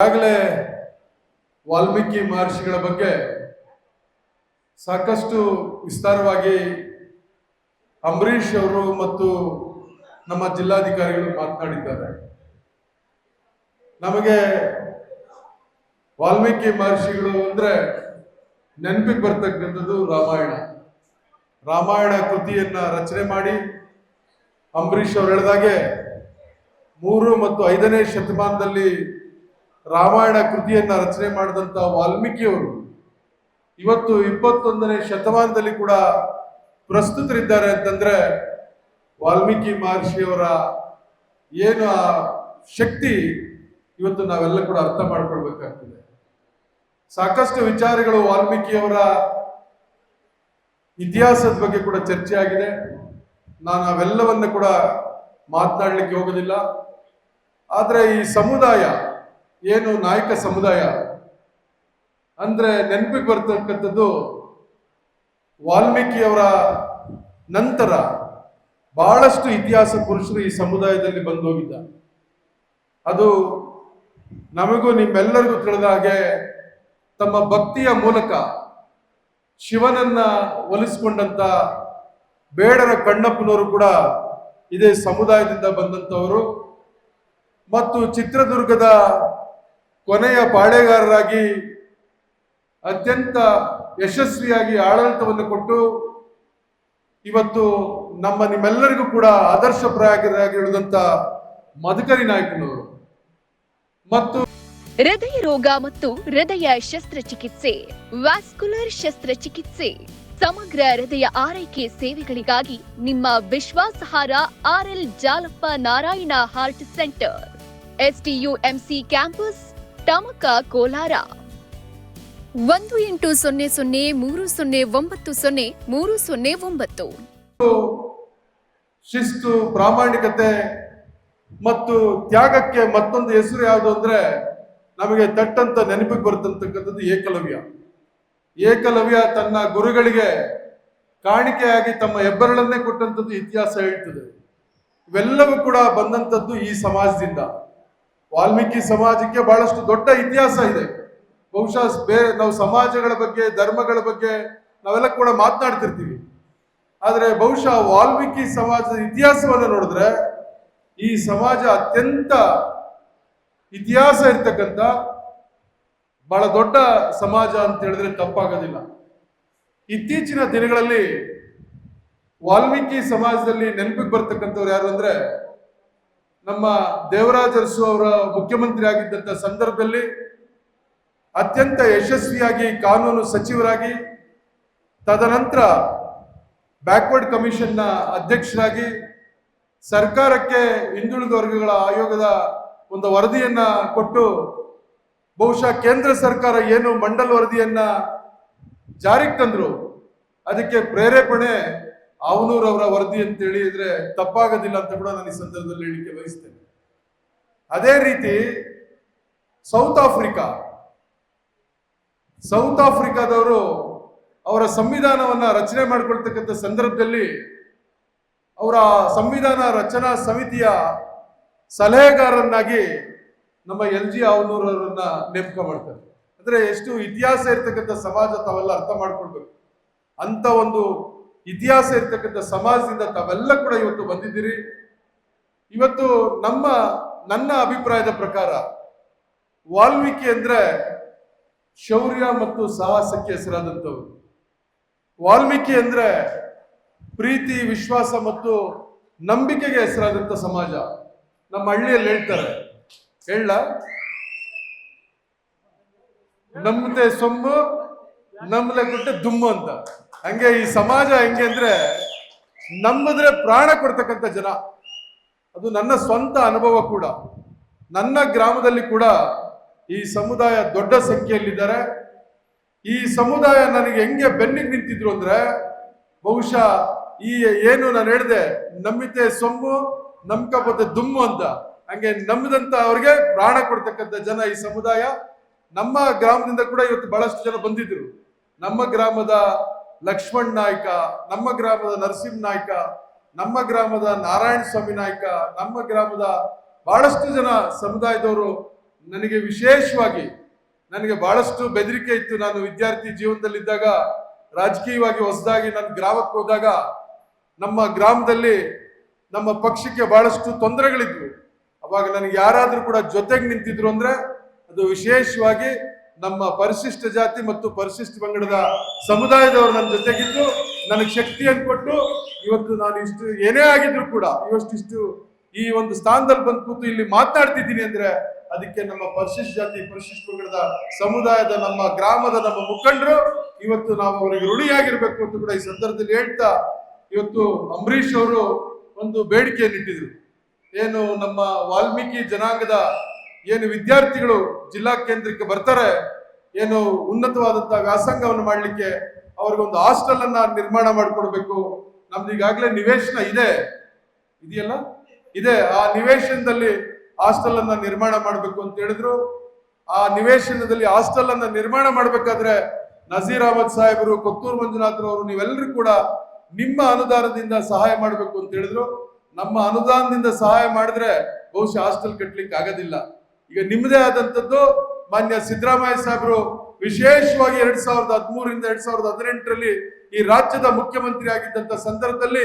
ಈಗಾಗಲೇ ವಾಲ್ಮೀಕಿ ಮಹರ್ಷಿಗಳ ಬಗ್ಗೆ ಸಾಕಷ್ಟು ವಿಸ್ತಾರವಾಗಿ ಅಂಬರೀಷ್ ಅವರು ಮತ್ತು ನಮ್ಮ ಜಿಲ್ಲಾಧಿಕಾರಿಗಳು ಮಾತನಾಡಿದ್ದಾರೆ. ನಮಗೆ ವಾಲ್ಮೀಕಿ ಮಹರ್ಷಿಗಳು ಅಂದರೆ ನೆನಪಿಗೆ ಬರ್ತಕ್ಕಂಥದ್ದು ರಾಮಾಯಣ. ರಾಮಾಯಣ ಕೃತಿಯನ್ನ ರಚನೆ ಮಾಡಿ ಅಂಬರೀಷ್ ಅವರು ಹೇಳಿದಾಗೆ ಮೂರು ಮತ್ತು ಐದನೇ ಶತಮಾನದಲ್ಲಿ ರಾಮಾಯಣ ಕೃತಿಯನ್ನ ರಚನೆ ಮಾಡಿದಂತ ವಾಲ್ಮೀಕಿಯವರು ಇವತ್ತು ಇಪ್ಪತ್ತೊಂದನೇ ಶತಮಾನದಲ್ಲಿ ಕೂಡ ಪ್ರಸ್ತುತರಿದ್ದಾರೆ ಅಂತಂದ್ರೆ ವಾಲ್ಮೀಕಿ ಮಹರ್ಷಿಯವರ ಏನು ಆ ಶಕ್ತಿ ಇವತ್ತು ನಾವೆಲ್ಲ ಕೂಡ ಅರ್ಥ ಮಾಡ್ಕೊಳ್ಬೇಕಾಗ್ತದೆ. ಸಾಕಷ್ಟು ವಿಚಾರಗಳು ವಾಲ್ಮೀಕಿಯವರ ಇತಿಹಾಸದ ಬಗ್ಗೆ ಕೂಡ ಚರ್ಚೆ ಆಗಿದೆ ನಾನು ಅವೆಲ್ಲವನ್ನ ಕೂಡ ಮಾತನಾಡಲಿಕ್ಕೆ ಹೋಗೋದಿಲ್ಲ. ಆದರೆ ಈ ಸಮುದಾಯ ಏನು ನಾಯಕ ಸಮುದಾಯ? ಅಂದ್ರೆ ನೆನಪಿಗೆ ಬರ್ತಕ್ಕಂಥದ್ದು ವಾಲ್ಮೀಕಿಯವರ ನಂತರ ಬಹಳಷ್ಟು ಇತಿಹಾಸ ಪುರುಷರು ಈ ಸಮುದಾಯದಲ್ಲಿ ಬಂದು ಹೋಗಿದ್ದಾರೆ ಅದು ನಮಗೂ ನಿಮ್ಮೆಲ್ಲರಿಗೂ ತಿಳಿದ ಹಾಗೆ ತಮ್ಮ ಭಕ್ತಿಯ ಮೂಲಕ ಶಿವನನ್ನ ಒಲಿಸಿಕೊಂಡಂತ ಬೇಡರ ಕಣ್ಣಪ್ಪನವರು ಕೂಡ ಇದೇ ಸಮುದಾಯದಿಂದ ಬಂದಂತವರು ಮತ್ತು ಚಿತ್ರದುರ್ಗದ ಕೊನೆಯ ಪಾಳೆಗಾರರಾಗಿ ಅತ್ಯಂತ ಯಶಸ್ವಿಯಾಗಿ ಆಡಳಿತವನ್ನು ಕೊಟ್ಟು ಇವತ್ತು ನಮ್ಮ ನಿಮ್ಮೆಲ್ಲರಿಗೂ ಕೂಡ ಆದರ್ಶಪ್ರಾಯರಾಗಿರುವಂತ ಮಧುಕರಿ ನಾಯಕನವರು. ಮತ್ತು ಹೃದಯ ರೋಗ ಮತ್ತು ಹೃದಯ ಶಸ್ತ್ರಚಿಕಿತ್ಸೆ, ವ್ಯಾಸ್ಕುಲರ್ ಶಸ್ತ್ರಚಿಕಿತ್ಸೆ, ಸಮಗ್ರ ಹೃದಯ ಆರೈಕೆ ಸೇವೆಗಳಿಗಾಗಿ ನಿಮ್ಮ ವಿಶ್ವಾಸಾರ್ಹ R L Jalappa Narayana heart centre S D U M C campus Tamaka Kolar. ಒಂದು ಎಂಟು ಸೊನ್ನೆ ಸೊನ್ನೆ ಮೂರು ಸೊನ್ನೆ ಒಂಬತ್ತು ಸೊನ್ನೆ ಮೂರು ಸೊನ್ನೆ ಒಂಬತ್ತು. ಶಿಸ್ತು, ಪ್ರಾಮಾಣಿಕತೆ ಮತ್ತು ತ್ಯಾಗಕ್ಕೆ ಮತ್ತೊಂದು ಹೆಸರು ಯಾವುದು ಅಂದ್ರೆ ನಮಗೆ ತಟ್ಟಂತ ನೆನಪಿಗೆ ಬರ್ತಕ್ಕಂಥದ್ದು ಏಕಲವ್ಯ. ಏಕಲವ್ಯ ತನ್ನ ಗುರುಗಳಿಗೆ ಕಾಣಿಕೆಯಾಗಿ ತಮ್ಮ ಹೆಬ್ಬರಳನ್ನೇ ಕೊಟ್ಟಂಥದ್ದು ಇತಿಹಾಸ ಹೇಳ್ತದೆ. ಇವೆಲ್ಲವೂ ಕೂಡ ಬಂದಂಥದ್ದು ಈ ಸಮಾಜದಿಂದ. ವಾಲ್ಮೀಕಿ ಸಮಾಜಕ್ಕೆ ಬಹಳಷ್ಟು ದೊಡ್ಡ ಇತಿಹಾಸ ಇದೆ. ಬಹುಶಃ ಬೇರೆ ನಾವು ಸಮಾಜಗಳ ಬಗ್ಗೆ, ಧರ್ಮಗಳ ಬಗ್ಗೆ ನಾವೆಲ್ಲ ಕೂಡ ಮಾತನಾಡ್ತಿರ್ತೀವಿ. ಆದರೆ ಬಹುಶಃ ವಾಲ್ಮೀಕಿ ಸಮಾಜದ ಇತಿಹಾಸವನ್ನು ನೋಡಿದ್ರೆ ಈ ಸಮಾಜ ಅತ್ಯಂತ ಇತಿಹಾಸ ಇರ್ತಕ್ಕಂಥ ಬಹಳ ದೊಡ್ಡ ಸಮಾಜ ಅಂತ ಹೇಳಿದ್ರೆ ತಪ್ಪಾಗೋದಿಲ್ಲ. ಇತ್ತೀಚಿನ ದಿನಗಳಲ್ಲಿ ವಾಲ್ಮೀಕಿ ಸಮಾಜದಲ್ಲಿ ನೆನಪಿಗೆ ಬರ್ತಕ್ಕಂಥವ್ರು ಯಾರು ಅಂದ್ರೆ ನಮ್ಮ ದೇವರಾಜ ಅರಸು ಅವರ ಮುಖ್ಯಮಂತ್ರಿ ಆಗಿದ್ದಂಥ ಸಂದರ್ಭದಲ್ಲಿ ಅತ್ಯಂತ ಯಶಸ್ವಿಯಾಗಿ ಕಾನೂನು ಸಚಿವರಾಗಿ, ತದನಂತರ ಬ್ಯಾಕ್ವರ್ಡ್ ಕಮಿಷನ್ನ ಅಧ್ಯಕ್ಷರಾಗಿ ಸರ್ಕಾರಕ್ಕೆ ಹಿಂದುಳಿದ ವರ್ಗಗಳ ಆಯೋಗದ ಒಂದು ವರದಿಯನ್ನ ಕೊಟ್ಟು, ಬಹುಶಃ ಕೇಂದ್ರ ಸರ್ಕಾರ ಏನು ಮಂಡಲ್ ವರದಿಯನ್ನ ಜಾರಿಗೆ ತಂದರು, ಅದಕ್ಕೆ ಪ್ರೇರೇಪಣೆ ಅವನೂರವರ ವರದಿ ಅಂತ ಹೇಳಿದ್ರೆ ತಪ್ಪಾಗೋದಿಲ್ಲ ಅಂತ ಕೂಡ ನಾನು ಈ ಸಂದರ್ಭದಲ್ಲಿ ಹೇಳಿಕೆ ಬಯಸ್ತೇನೆ ಅದೇ ರೀತಿ ಸೌತ್ ಆಫ್ರಿಕಾ ಸೌತ್ ಆಫ್ರಿಕಾದವರು ಅವರ ಸಂವಿಧಾನವನ್ನ ರಚನೆ ಮಾಡಿಕೊಳ್ತಕ್ಕಂಥ ಸಂದರ್ಭದಲ್ಲಿ ಅವರ ಸಂವಿಧಾನ ರಚನಾ ಸಮಿತಿಯ ಸಲಹೆಗಾರನ್ನಾಗಿ ನಮ್ಮ ಎಲ್ ಜಿ ಅವನೂರವರನ್ನ ನೇಮಕ ಮಾಡ್ತಾರೆ. ಅಂದ್ರೆ ಎಷ್ಟು ಇತಿಹಾಸ ಇರ್ತಕ್ಕಂಥ ಸಮಾಜ ತಾವೆಲ್ಲ ಅರ್ಥ ಮಾಡ್ಕೊಳ್ಬೇಕು. ಅಂತ ಒಂದು ಇತಿಹಾಸ ಇರ್ತಕ್ಕಂಥ ಸಮಾಜದಿಂದ ತಾವೆಲ್ಲ ಕೂಡ ಇವತ್ತು ಬಂದಿದ್ದೀರಿ. ಇವತ್ತು ನಮ್ಮ, ನನ್ನ ಅಭಿಪ್ರಾಯದ ಪ್ರಕಾರ ವಾಲ್ಮೀಕಿ ಅಂದ್ರೆ ಶೌರ್ಯ ಮತ್ತು ಸಾಹಸಕ್ಕೆ ಹೆಸರಾದಂಥವ್ರು. ವಾಲ್ಮೀಕಿ ಅಂದ್ರೆ ಪ್ರೀತಿ, ವಿಶ್ವಾಸ ಮತ್ತು ನಂಬಿಕೆಗೆ ಹೆಸರಾದಂಥ ಸಮಾಜ. ನಮ್ಮ ಹಳ್ಳಿಯಲ್ಲಿ ಹೇಳ್ತಾರೆ. ಹೇಳ. ನಮ್ಮದೆ ಸೊಮ್ಮು ನಮ್ಮಲೆ ಕೊಟ್ಟೆ ದುಮ್ಮು ಅಂತ. ಹಂಗೆ ಈ ಸಮಾಜ ಹೆಂಗೆ ಅಂದ್ರೆ ನಂಬಿದ್ರೆ ಪ್ರಾಣ ಕೊಡ್ತಕ್ಕಂಥ ಜನ. ಅದು ನನ್ನ ಸ್ವಂತ ಅನುಭವ ಕೂಡ. ನನ್ನ ಗ್ರಾಮದಲ್ಲಿ ಕೂಡ ಈ ಸಮುದಾಯ ದೊಡ್ಡ ಸಂಖ್ಯೆಯಲ್ಲಿದ್ದಾರೆ. ಈ ಸಮುದಾಯ ನನಗೆ ಹೆಂಗೆ ಬೆನ್ನಿಗೆ ನಿಂತಿದ್ರು ಅಂದ್ರೆ ಬಹುಶಃ ಈ ಏನು ನಾನು ಹೇಳಿದೆ, ನಂಬಿತೆ ಸೊಮ್ಮು ಬದ್ದ ದುಮ್ಮು ಅಂತ. ಹಂಗೆ ನಂಬಿದಂತ ಅವ್ರಿಗೆ ಪ್ರಾಣ ಕೊಡ್ತಕ್ಕಂಥ ಜನ ಈ ಸಮುದಾಯ. ನಮ್ಮ ಗ್ರಾಮದಿಂದ ಕೂಡ ಇವತ್ತು ಬಹಳಷ್ಟು ಜನ ಬಂದಿದ್ರು. ನಮ್ಮ ಗ್ರಾಮದ ಲಕ್ಷ್ಮಣ್ ನಾಯ್ಕ, ನಮ್ಮ ಗ್ರಾಮದ ನರಸಿಂಹ ನಾಯ್ಕ, ನಮ್ಮ ಗ್ರಾಮದ ನಾರಾಯಣ ಸ್ವಾಮಿ ನಾಯ್ಕ, ನಮ್ಮ ಗ್ರಾಮದ ಬಹಳಷ್ಟು ಜನ ಸಮುದಾಯದವರು ನನಗೆ ವಿಶೇಷವಾಗಿ ನನಗೆ ಬಹಳಷ್ಟು ಬೆದರಿಕೆ ಇತ್ತು. ನಾನು ವಿದ್ಯಾರ್ಥಿ ಜೀವನದಲ್ಲಿದ್ದಾಗ, ರಾಜಕೀಯವಾಗಿ ಹೊಸದಾಗಿ ನನ್ನ ಗ್ರಾಮಕ್ಕೆ ಹೋದಾಗ, ನಮ್ಮ ಗ್ರಾಮದಲ್ಲಿ ನಮ್ಮ ಪಕ್ಷಕ್ಕೆ ಬಹಳಷ್ಟು ತೊಂದರೆಗಳಿದ್ವು. ಅವಾಗ ನನಗೆ ಯಾರಾದರೂ ಕೂಡ ಜೊತೆಗೆ ನಿಂತಿದ್ರು ಅಂದರೆ ಅದು ವಿಶೇಷವಾಗಿ ನಮ್ಮ ಪರಿಶಿಷ್ಟ ಜಾತಿ ಮತ್ತು ಪರಿಶಿಷ್ಟ ಪಂಗಡದ ಸಮುದಾಯದವರು ನನ್ನ ಜೊತೆಗಿದ್ದು, ನನಗೆ ಶಕ್ತಿಯನ್ನು ಕೊಟ್ಟು ಇವತ್ತು ನಾನು ಇಷ್ಟು ಏನೇ ಆಗಿದ್ರು ಕೂಡ ಇವಷ್ಟಿಷ್ಟು ಈ ಒಂದು ಸ್ಥಾನದಲ್ಲಿ ಬಂದು ಕೂತು ಇಲ್ಲಿ ಮಾತನಾಡ್ತಿದ್ದೀನಿ ಅಂದ್ರೆ ಅದಕ್ಕೆ ನಮ್ಮ ಪರಿಶಿಷ್ಟ ಜಾತಿ, ಪರಿಶಿಷ್ಟ ಪಂಗಡದ ಸಮುದಾಯದ ನಮ್ಮ ಗ್ರಾಮದ ನಮ್ಮ ಮುಖಂಡರು, ಇವತ್ತು ನಾವು ಅವರಿಗೆ ಋಣಿಯಾಗಿರ್ಬೇಕು ಅಂತ ಕೂಡ ಈ ಸಂದರ್ಭದಲ್ಲಿ ಹೇಳ್ತಾ ಇವತ್ತು ಅಂಬರೀಷ್ ಅವರು ಒಂದು ಬೇಡಿಕೆಯನ್ನು ಇಟ್ಟಿದ್ರು ಏನು ನಮ್ಮ ವಾಲ್ಮೀಕಿ ಜನಾಂಗದ ಏನು ವಿದ್ಯಾರ್ಥಿಗಳು ಜಿಲ್ಲಾ ಕೇಂದ್ರಕ್ಕೆ ಬರ್ತಾರೆ, ಏನು ಉನ್ನತವಾದಂತಹ ವ್ಯಾಸಂಗವನ್ನು ಮಾಡಲಿಕ್ಕೆ ಅವ್ರಿಗೊಂದು ಹಾಸ್ಟೆಲ್ ಅನ್ನ ನಿರ್ಮಾಣ ಮಾಡಿಕೊಡ್ಬೇಕು. ನಮ್ದು ಈಗಾಗಲೇ ನಿವೇಶನ ಇದೆ. ಇದೆಯಲ್ಲ? ಇದೆ. ಆ ನಿವೇಶನದಲ್ಲಿ ಹಾಸ್ಟೆಲ್ ಅನ್ನ ನಿರ್ಮಾಣ ಮಾಡಬೇಕು ಅಂತ ಹೇಳಿದ್ರು. ಆ ನಿವೇಶನದಲ್ಲಿ ಹಾಸ್ಟೆಲ್ ಅನ್ನ ನಿರ್ಮಾಣ ಮಾಡಬೇಕಾದ್ರೆ ನಜೀರ್ ಅಹಮದ್ ಸಾಹೇಬರು, ಕೊತ್ತೂರು ಮಂಜುನಾಥ್ರವರು ನೀವೆಲ್ಲರೂ ಕೂಡ ನಿಮ್ಮ ಅನುದಾನದಿಂದ ಸಹಾಯ ಮಾಡಬೇಕು ಅಂತ ಹೇಳಿದ್ರು. ನಮ್ಮ ಅನುದಾನದಿಂದ ಸಹಾಯ ಮಾಡಿದ್ರೆ ಬಹುಶಃ ಹಾಸ್ಟೆಲ್ ಕಟ್ಟಲಿಕ್ಕೆ ಆಗೋದಿಲ್ಲ. ಈಗ ನಿಮ್ಮದೇ ಆದಂತದ್ದು ಮಾನ್ಯ ಸಿದ್ದರಾಮಯ್ಯ ಸಾಹೇಬರು ವಿಶೇಷವಾಗಿ ಎರಡ್ ಸಾವಿರದ ಹದಿಮೂರರಿಂದ ಎರಡ್ ಸಾವಿರದ ಹದಿನೆಂಟರಲ್ಲಿ ಈ ರಾಜ್ಯದ ಮುಖ್ಯಮಂತ್ರಿ ಆಗಿದ್ದಂತ ಸಂದರ್ಭದಲ್ಲಿ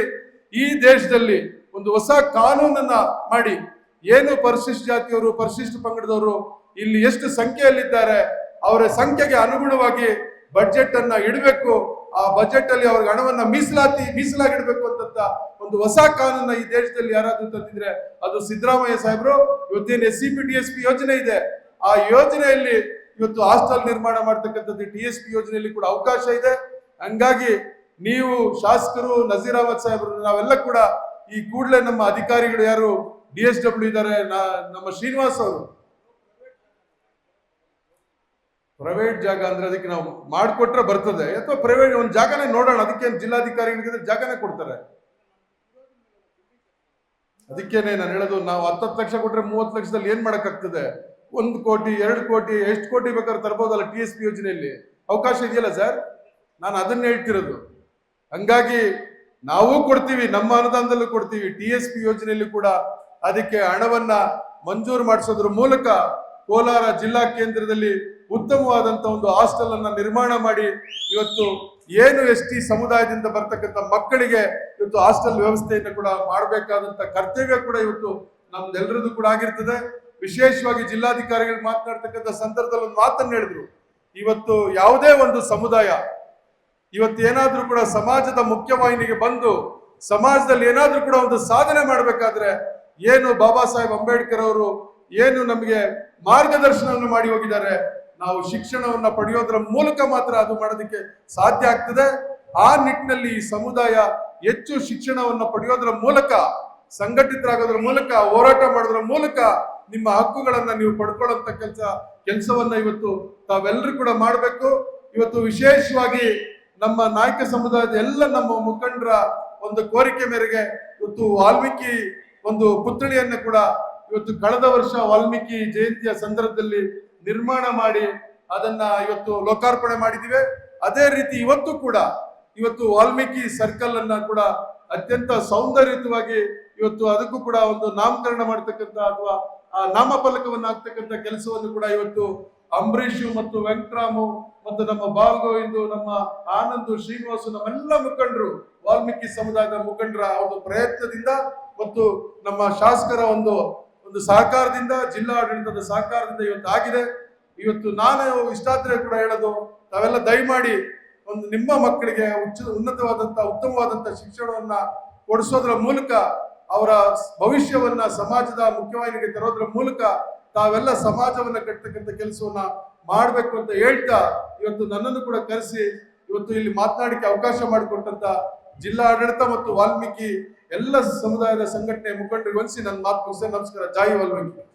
ಈ ದೇಶದಲ್ಲಿ ಒಂದು ಹೊಸ ಕಾನೂನನ್ನ ಮಾಡಿ ಏನು ಪರಿಶಿಷ್ಟ ಜಾತಿಯವರು, ಪರಿಶಿಷ್ಟ ಪಂಗಡದವರು ಇಲ್ಲಿ ಎಷ್ಟು ಸಂಖ್ಯೆಯಲ್ಲಿದ್ದಾರೆ, ಅವರ ಸಂಖ್ಯೆಗೆ ಅನುಗುಣವಾಗಿ ಬಜೆಟ್ ಅನ್ನ ಇಡಬೇಕು. ಆ ಬಜೆಟ್ ಅಲ್ಲಿ ಅವ್ರಿಗೆ ಹಣವನ್ನ ಮೀಸಲಾತಿ ಮೀಸಲಾಗಿಡ್ಬೇಕು ಅಂತ ಒಂದು ಹೊಸ ಕಾನೂನ ಈ ದೇಶದಲ್ಲಿ ಯಾರಾದ್ರೂ ತಂದಿದ್ರೆ ಅದು ಸಿದ್ದರಾಮಯ್ಯ ಸಾಹೇಬರು, ಇವತ್ತಿನ S C P T S P ಯೋಜನೆ ಇದೆ. ಆ ಯೋಜನೆಯಲ್ಲಿ ಇವತ್ತು ಹಾಸ್ಟೆಲ್ ನಿರ್ಮಾಣ ಮಾಡ್ತಕ್ಕಂಥದ್ದು ಟಿ ಎಸ್ ಪಿ ಯೋಜನೆಯಲ್ಲಿ ಕೂಡ ಅವಕಾಶ ಇದೆ. ಹಂಗಾಗಿ ನೀವು ಶಾಸಕರು, ನಜೀರ್ ಅಹಮದ್ ಸಾಹೇಬರು, ನಾವೆಲ್ಲ ಕೂಡ ಈ ಕೂಡಲೇ ನಮ್ಮ ಅಧಿಕಾರಿಗಳು ಯಾರು ಡಿ ಎಸ್ ಡಬ್ಲ್ಯೂ ಇದ್ದಾರೆ ನಮ್ಮ ಶ್ರೀನಿವಾಸ್ ಅವರು ಪ್ರೈವೇಟ್ ಜಾಗ ಅಂದ್ರೆ ಅದಕ್ಕೆ ನಾವು ಮಾಡಿಕೊಟ್ರೆ ಬರ್ತದೆ ಅಥವಾ ಪ್ರೈವೇಟ್ ಒಂದು ಜಾಗನೇ ನೋಡೋಣ, ಅದಕ್ಕೆ ಜಿಲ್ಲಾಧಿಕಾರಿಗಳಿಗೆ ಜಾಗನೇ ಕೊಡ್ತಾರೆ? ಅದಕ್ಕೇನೆ ನಾನು ಹೇಳೋದು, ನಾವು ಹತ್ತತ್ತು ಲಕ್ಷ ಕೊಟ್ರೆ ಮೂವತ್ತು ಲಕ್ಷದಲ್ಲಿ ಏನ್ ಮಾಡೋಕ್ಕಾಗ್ತದೆ? ಒಂದು ಕೋಟಿ, ಎರಡು ಕೋಟಿ, ಎಷ್ಟು ಕೋಟಿ ಬೇಕಾದ್ರೆ ತರ್ಬೋದಲ್ಲ ಟಿ ಎಸ್ ಪಿ ಯೋಜನೆಯಲ್ಲಿ? ಅವಕಾಶ ಇದೆಯಲ್ಲ ಸರ್? ನಾನು ಅದನ್ನ ಹೇಳ್ತಿರೋದು. ಹಂಗಾಗಿ ನಾವು ಕೊಡ್ತೀವಿ, ನಮ್ಮ ಅನುದಾನದಲ್ಲೂ ಕೊಡ್ತೀವಿ, ಟಿ ಎಸ್ ಪಿ ಯೋಜನೆಯಲ್ಲಿ ಕೂಡ ಅದಕ್ಕೆ ಹಣವನ್ನ ಮಂಜೂರು ಮಾಡಿಸೋದ್ರ ಮೂಲಕ ಕೋಲಾರ ಜಿಲ್ಲಾ ಕೇಂದ್ರದಲ್ಲಿ ಉತ್ತಮವಾದಂತ ಒಂದು ಹಾಸ್ಟೆಲ್ ಅನ್ನ ನಿರ್ಮಾಣ ಮಾಡಿ ಇವತ್ತು ಏನು ಎಸ್ ಟಿ ಸಮುದಾಯದಿಂದ ಬರ್ತಕ್ಕಂಥ ಮಕ್ಕಳಿಗೆ ಇವತ್ತು ಹಾಸ್ಟೆಲ್ ವ್ಯವಸ್ಥೆಯನ್ನು ಕೂಡ ಮಾಡಬೇಕಾದಂತ ಕರ್ತವ್ಯ ಕೂಡ ಇವತ್ತು ನಮ್ದೆಲ್ಲರದ್ದು ಕೂಡ ಆಗಿರ್ತದೆ. ವಿಶೇಷವಾಗಿ ಜಿಲ್ಲಾಧಿಕಾರಿಗಳು ಮಾತನಾಡ್ತಕ್ಕಂಥ ಸಂದರ್ಭದಲ್ಲಿ ಒಂದು ಮಾತನ್ನು ಹೇಳಿದ್ರು. ಇವತ್ತು ಯಾವುದೇ ಒಂದು ಸಮುದಾಯ ಇವತ್ತು ಏನಾದರೂ ಕೂಡ ಸಮಾಜದ ಮುಖ್ಯವಾಹಿನಿಗೆ ಬಂದು ಸಮಾಜದಲ್ಲಿ ಏನಾದ್ರೂ ಕೂಡ ಒಂದು ಸಾಧನೆ ಮಾಡಬೇಕಾದ್ರೆ ಏನು ಬಾಬಾ ಸಾಹೇಬ್ ಅಂಬೇಡ್ಕರ್ ಅವರು ಏನು ನಮಗೆ ಮಾರ್ಗದರ್ಶನವನ್ನು ಮಾಡಿ ಹೋಗಿದ್ದಾರೆ ನಾವು ಶಿಕ್ಷಣವನ್ನು ಪಡೆಯೋದ್ರ ಮೂಲಕ ಮಾತ್ರ ಅದು ಮಾಡೋದಕ್ಕೆ ಸಾಧ್ಯ ಆಗ್ತದೆ. ಆ ನಿಟ್ಟಿನಲ್ಲಿ ಈ ಸಮುದಾಯ ಹೆಚ್ಚು ಶಿಕ್ಷಣವನ್ನು ಪಡೆಯೋದ್ರ ಮೂಲಕ, ಸಂಘಟಿತರಾಗೋದ್ರ ಮೂಲಕ, ಹೋರಾಟ ಮಾಡೋದ್ರ ಮೂಲಕ ನಿಮ್ಮ ಹಕ್ಕುಗಳನ್ನ ನೀವು ಪಡ್ಕೊಳ್ಳುವಂತ ಕೆಲಸ, ಕೆಲಸವನ್ನ ಇವತ್ತು ತಾವೆಲ್ಲರೂ ಕೂಡ ಮಾಡಬೇಕು. ಇವತ್ತು ವಿಶೇಷವಾಗಿ ನಮ್ಮ ನಾಯಕ ಸಮುದಾಯದ ಎಲ್ಲ ನಮ್ಮ ಮುಖಂಡರ ಒಂದು ಕೋರಿಕೆ ಮೇರೆಗೆ ಇವತ್ತು ವಾಲ್ಮೀಕಿ ಒಂದು ಪುತ್ಥಳಿಯನ್ನು ಕೂಡ ಇವತ್ತು ಕಳೆದ ವರ್ಷ ವಾಲ್ಮೀಕಿ ಜಯಂತಿಯ ಸಂದರ್ಭದಲ್ಲಿ ನಿರ್ಮಾಣ ಮಾಡಿ ಅದನ್ನ ಇವತ್ತು ಲೋಕಾರ್ಪಣೆ ಮಾಡಿದಿವೆ ಅದೇ ರೀತಿ ಇವತ್ತು ಕೂಡ ಇವತ್ತು ವಾಲ್ಮೀಕಿ ಸರ್ಕಲ್ ಅನ್ನ ಕೂಡ ಅತ್ಯಂತ ಸೌಂದರ್ಯಯುತವಾಗಿ ಇವತ್ತು ಅದಕ್ಕೂ ಕೂಡ ಒಂದು ನಾಮಕರಣ ಮಾಡತಕ್ಕಂತ ಅಥವಾ ಆ ನಾಮಫಲಕವನ್ನು ಹಾಕ್ತಕ್ಕಂಥ ಕೆಲಸವನ್ನು ಕೂಡ ಇವತ್ತು ಅಂಬರೀಷು ಮತ್ತು ವೆಂಕಟರಾಮು ಮತ್ತು ನಮ್ಮ ಬಾಲ್ ಗೋವಿಂದು ನಮ್ಮ ಆನಂದ್ ಶ್ರೀನಿವಾಸು ನಮ್ಮೆಲ್ಲ ಮುಖಂಡರು, ವಾಲ್ಮೀಕಿ ಸಮುದಾಯದ ಮುಖಂಡರ ಒಂದು ಪ್ರಯತ್ನದಿಂದ ಮತ್ತು ನಮ್ಮ ಶಾಸಕರ ಒಂದು ಒಂದು ಸಹಕಾರದಿಂದ ಜಿಲ್ಲಾ ಆಡಳಿತದ ಸಹಕಾರದಿಂದ ಇವತ್ತು ಆಗಿದೆ. ಇವತ್ತು ನಾನು ಇಷ್ಟಾದ್ರೆ ಕೂಡ ಹೇಳೋದು, ತಾವೆಲ್ಲ ದಯಮಾಡಿ ಒಂದು ನಿಮ್ಮ ಮಕ್ಕಳಿಗೆ ಉಚ್ಚ, ಉನ್ನತವಾದಂಥ, ಉತ್ತಮವಾದಂಥ ಶಿಕ್ಷಣವನ್ನ ಕೊಡಿಸೋದ್ರ ಮೂಲಕ, ಅವರ ಭವಿಷ್ಯವನ್ನ ಸಮಾಜದ ಮುಖ್ಯವಾಹಿನಿಗೆ ತರೋದ್ರ ಮೂಲಕ ತಾವೆಲ್ಲ ಸಮಾಜವನ್ನ ಕಟ್ಟತಕ್ಕಂಥ ಕೆಲಸವನ್ನ ಮಾಡಬೇಕು ಅಂತ ಹೇಳ್ತಾ ಇವತ್ತು ನನ್ನನ್ನು ಕೂಡ ಕರೆಸಿ, ಇವತ್ತು ಇಲ್ಲಿ ಮಾತನಾಡಕ್ಕೆ ಅವಕಾಶ ಮಾಡಿಕೊಟ್ಟಂತ ಜಿಲ್ಲಾ ಆಡಳಿತ ಮತ್ತು ವಾಲ್ಮೀಕಿ ಎಲ್ಲ ಸಮುದಾಯದ ಸಂಘಟನೆ ಮುಖಂಡರಿಗೆ ವಂದಿಸಿ ನನ್ನ ಮಾತು. ನಮಸ್ಕಾರ ಜಾಯಿ ವಾಲ್ಮೀಕಿ